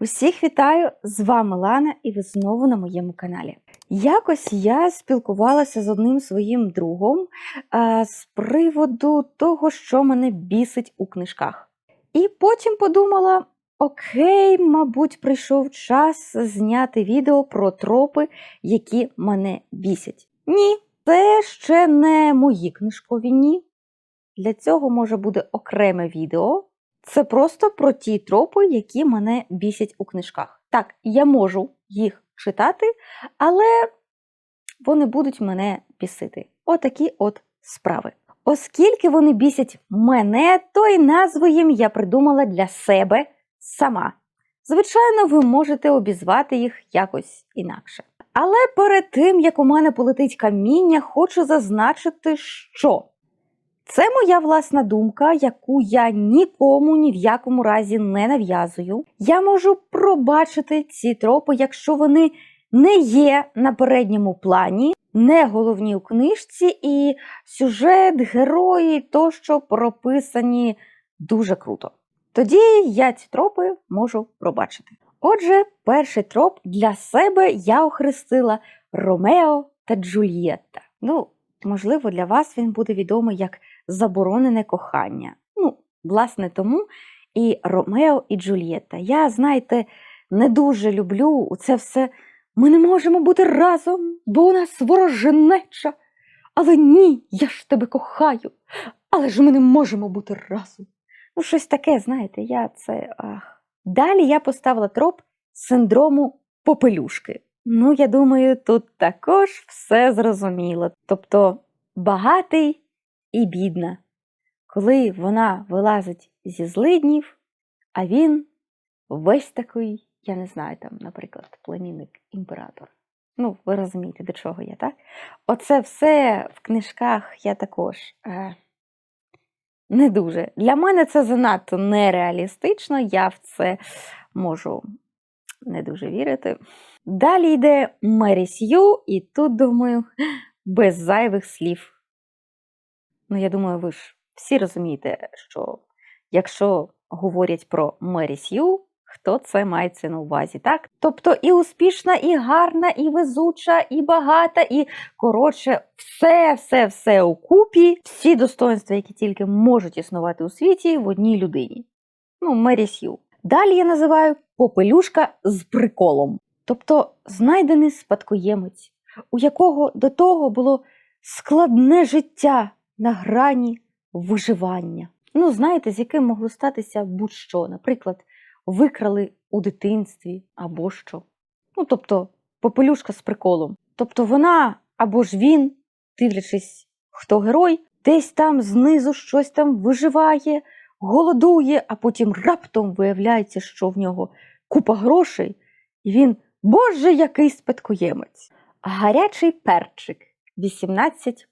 Усіх вітаю! З вами Лана, і ви знову на моєму каналі. Якось я спілкувалася з одним своїм другом а, з приводу того, що мене бісить у книжках. І потім подумала: окей, мабуть, прийшов час зняти відео про тропи, які мене бісять. Ні, це ще не мої книжкові ні. Для цього може буде окреме відео. Це просто про ті тропи, які мене бісять у книжках. Так, я можу їх читати, але вони будуть мене бісити. Отакі от справи. Оскільки вони бісять мене, то й назву їм я придумала для себе сама. Звичайно, ви можете обізвати їх якось інакше. Але перед тим, як у мене полетить каміння, хочу зазначити, що це моя власна думка, яку я нікому ні в якому разі не нав'язую. Я можу пробачити ці тропи, якщо вони не є на передньому плані, не головні у книжці, і сюжет, герої тощо прописані дуже круто. Тоді я ці тропи можу пробачити. Отже, перший троп для себе я охрестила Ромео та Джульєтта. Ну, можливо, для вас він буде відомий як заборонене кохання. Ну, власне, тому і Ромео і Джульєтта. Я, знаєте, не дуже люблю це все. Ми не можемо бути разом, бо у нас вороженеча. Але ні, я ж тебе кохаю. Але ж ми не можемо бути разом. Ну, щось таке, знаєте, я це. Ах. Далі я поставила троп синдрому попелюшки. Ну, я думаю, тут також все зрозуміло. Тобто багатий і бідна, коли вона вилазить зі злиднів, а він весь такий, я не знаю, там, наприклад, племінник імператор. Ну, ви розумієте, до чого я, так? Оце все в книжках я також е, не дуже. Для мене це занадто нереалістично, я в це можу не дуже вірити. Далі йде Мері Сью, і тут, думаю, без зайвих слів. Ну, я думаю, ви ж всі розумієте, що якщо говорять про Мері Сью, хто це мається на увазі, так? Тобто і успішна, і гарна, і везуча, і багата, і коротше, все, все, все у купі, всі достоинства, які тільки можуть існувати у світі в одній людині. Ну, Мері Сью. Далі я називаю попелюшка з приколом. Тобто знайдений спадкоємець, у якого до того було складне життя на грані виживання. Ну, знаєте, з яким могло статися будь-що. Наприклад, викрали у дитинстві або що. Ну, тобто, попелюшка з приколом. Тобто вона або ж він, дивлячись, хто герой, десь там знизу щось там виживає, голодує, а потім раптом виявляється, що в нього купа грошей, і він, боже, який спадкоємець. Гарячий перчик 18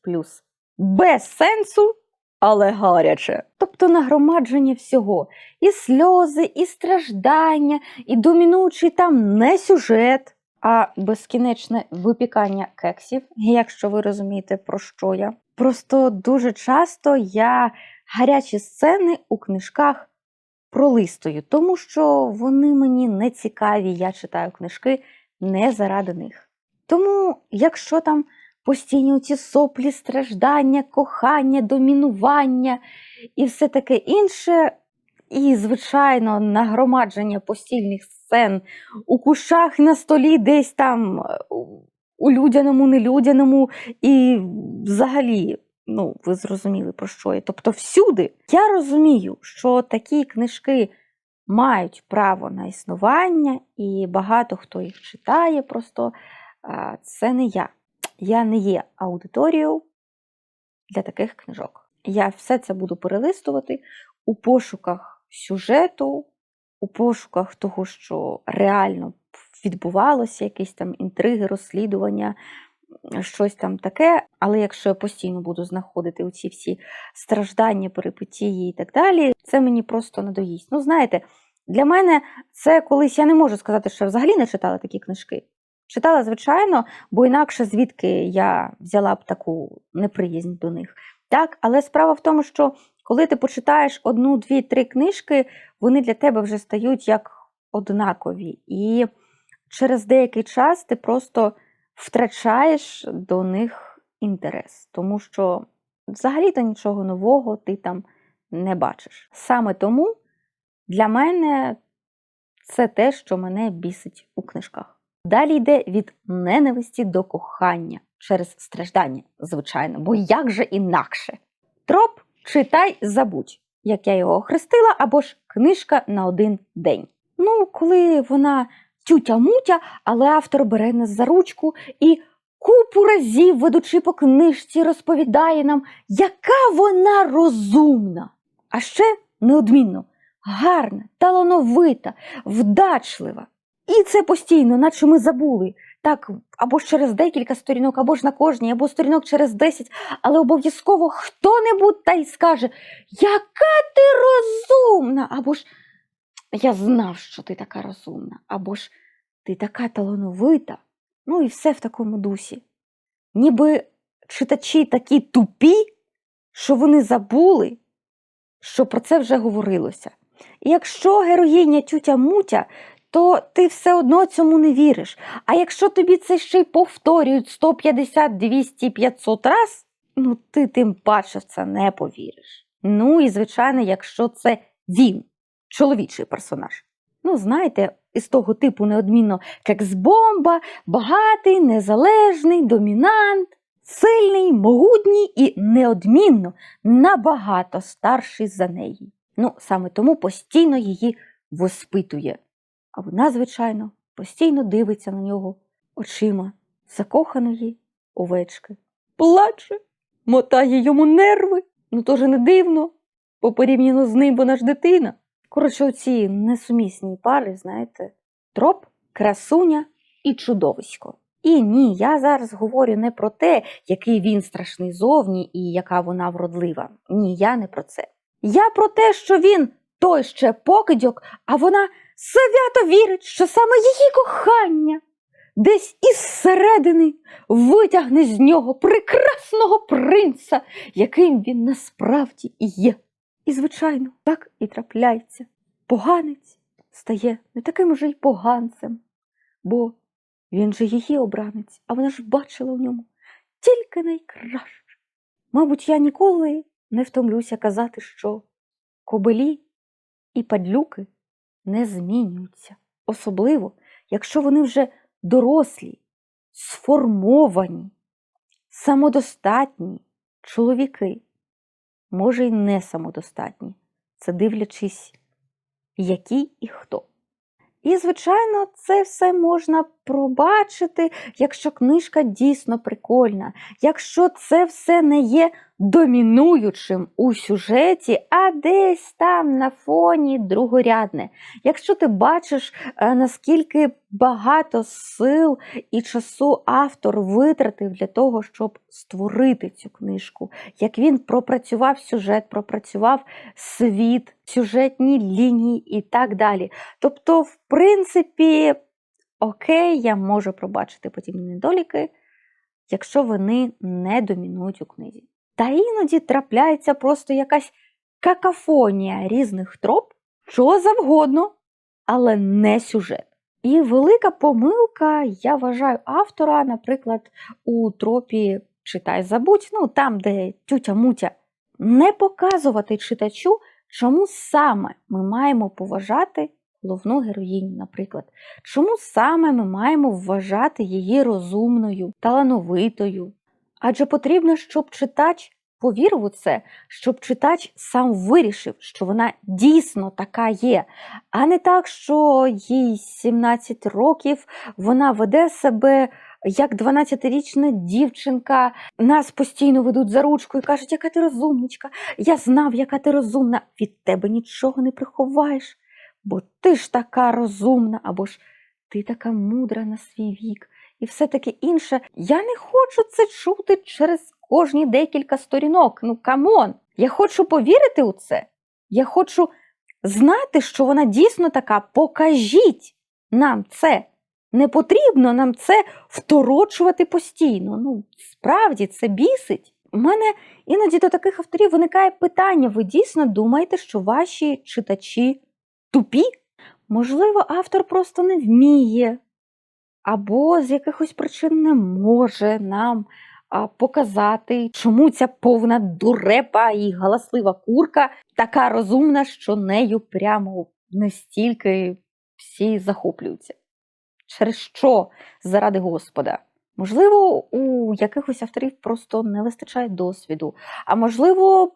без сенсу, але гаряче. Тобто нагромадження всього. І сльози, і страждання, і домінуючий там не сюжет, а безкінечне випікання кексів, якщо ви розумієте, про що я. Просто дуже часто я гарячі сцени у книжках пролистую, тому що вони мені не цікаві, я читаю книжки не заради них. Тому, якщо там постійні ці соплі, страждання, кохання, домінування і все таке інше. І, звичайно, нагромадження постільних сцен у кущах на столі, десь там у людяному, нелюдяному, і взагалі, ну, ви зрозуміли, про що я. Тобто, всюди я розумію, що такі книжки мають право на існування, і багато хто їх читає, просто це не я я не є аудиторією для таких книжок. Я все це буду перелистувати у пошуках сюжету, у пошуках того, що реально відбувалося, якісь там інтриги, розслідування, щось там таке. Але якщо я постійно буду знаходити ці всі страждання, перипетії і так далі, це мені просто надоїсть. Ну, знаєте, для мене це колись я не можу сказати, що я взагалі не читала такі книжки. Читала, звичайно, бо інакше звідки я взяла б таку неприязнь до них. Так, Але справа в тому, що коли ти почитаєш одну, дві, три книжки, вони для тебе вже стають як однакові, і через деякий час ти просто втрачаєш до них інтерес, тому що взагалі-то нічого нового ти там не бачиш. Саме тому для мене це те, що мене бісить у книжках. Далі йде від ненависті до кохання через страждання, звичайно, бо як же інакше? Троп читай, забудь, як я його охрестила, або ж книжка на один день. Ну, коли вона тютя-мутя, але автор бере нас за ручку і купу разів, ведучи по книжці, розповідає нам, яка вона розумна. А ще неодмінно гарна, талановита, вдачлива. І це постійно, наче ми забули. Так, або ж через декілька сторінок, або ж на кожній, або сторінок через 10, але обов'язково хто-небудь та й скаже, яка ти розумна, або ж я знав, що ти така розумна, або ж ти така талановита. Ну і все в такому дусі. Ніби читачі такі тупі, що вони забули, що про це вже говорилося. І якщо героїня тютя Мутя, то ти все одно цьому не віриш. А якщо тобі це ще й повторюють 150, 200, 500 раз, ну ти тим паче в це не повіриш. Ну і звичайно, якщо це він, чоловічий персонаж. Ну, знаєте, із того типу неодмінно кекс-бомба, багатий, незалежний, домінант, сильний, могутній і неодмінно набагато старший за неї. Ну, саме тому постійно її воспитує. А вона, звичайно, постійно дивиться на нього очима закоханої овечки. Плаче, мотає йому нерви. Ну, то ж не дивно, бо порівняно з ним вона ж дитина. Коротше, оці несумісні пари, знаєте, троп, красуня і чудовисько. І ні, я зараз говорю не про те, який він страшний зовні і яка вона вродлива. Ні, я не про це. Я про те, що він той ще покидьок, а вона свято вірить, що саме її кохання десь із середини витягне з нього прекрасного принца, яким він насправді і є. І, звичайно, так і трапляється. Поганець стає не таким уже й поганцем, бо він же її обранець, а вона ж бачила в ньому тільки найкраще. Мабуть, я ніколи не втомлюся казати, що кобилі і падлюки не змінюються, особливо, якщо вони вже дорослі, сформовані, самодостатні чоловіки, може й не самодостатні, це дивлячись, які і хто. І, звичайно, це все можна пробачити, якщо книжка дійсно прикольна, якщо це все не є домінуючим у сюжеті, а десь там на фоні другорядне. Якщо ти бачиш, е, наскільки багато сил і часу автор витратив для того, щоб створити цю книжку, як він пропрацював сюжет, пропрацював світ, сюжетні лінії і так далі. Тобто, в принципі, окей, я можу пробачити подібні недоліки, якщо вони не домінують у книзі. Та іноді трапляється просто якась какафонія різних троп, що завгодно, але не сюжет. І велика помилка, я вважаю, автора, наприклад, у тропі Читай забудь, ну там, де тютя-мутя, не показувати читачу, чому саме ми маємо поважати головну героїню, наприклад, чому саме ми маємо вважати її розумною, талановитою. Адже потрібно, щоб читач повірив у це, щоб читач сам вирішив, що вона дійсно така є, а не так, що їй 17 років вона веде себе. Як 12-річна дівчинка. Нас постійно ведуть за ручку і кажуть, яка ти розумничка, я знав, яка ти розумна, від тебе нічого не приховаєш, бо ти ж така розумна, або ж ти така мудра на свій вік, і все таке інше. Я не хочу це чути через кожні декілька сторінок. Ну, камон! Я хочу повірити у це. Я хочу знати, що вона дійсно така. Покажіть нам це. Не потрібно нам це второчувати постійно. Ну, справді, це бісить. У мене іноді до таких авторів виникає питання: ви дійсно думаєте, що ваші читачі тупі? Можливо, автор просто не вміє, або з якихось причин не може нам показати, чому ця повна дурепа і галаслива курка така розумна, що нею прямо настільки всі захоплюються. Через що заради Господа? Можливо, у якихось авторів просто не вистачає досвіду, а можливо,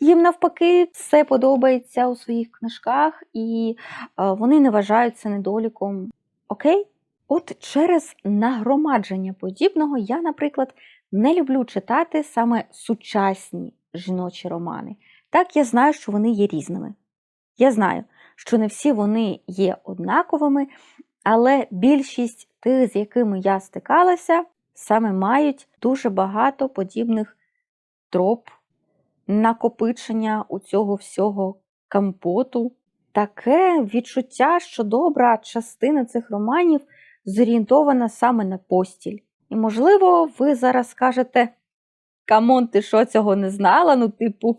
їм навпаки все подобається у своїх книжках, і вони не вважають це недоліком. Окей? От через нагромадження подібного я, наприклад, не люблю читати саме сучасні жіночі романи. Так, я знаю, що вони є різними. Я знаю, що не всі вони є однаковими, але більшість тих, з якими я стикалася, саме мають дуже багато подібних троп, накопичення у цього всього компоту. Таке відчуття, що добра частина цих романів зорієнтована саме на постіль. І, можливо, ви зараз скажете: Камон, ти що цього не знала? Ну, типу,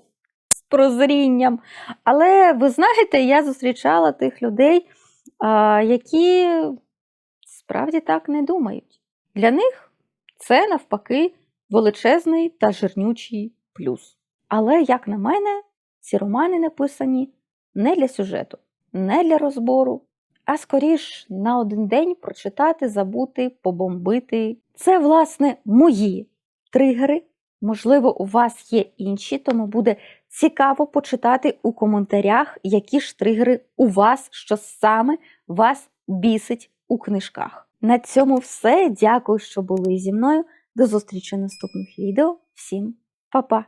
з прозрінням. Але ви знаєте, я зустрічала тих людей, які справді так не думають. Для них це навпаки величезний та жирнючий плюс. Але, як на мене, ці романи написані не для сюжету, не для розбору, а скоріш на один день прочитати, забути, побомбити. Це, власне, мої тригери. Можливо, у вас є інші, тому буде цікаво почитати у коментарях, які ж тригери у вас, що саме вас бісить у книжках. На цьому все. Дякую, що були зі мною. До зустрічі в наступних відео. Всім па-па!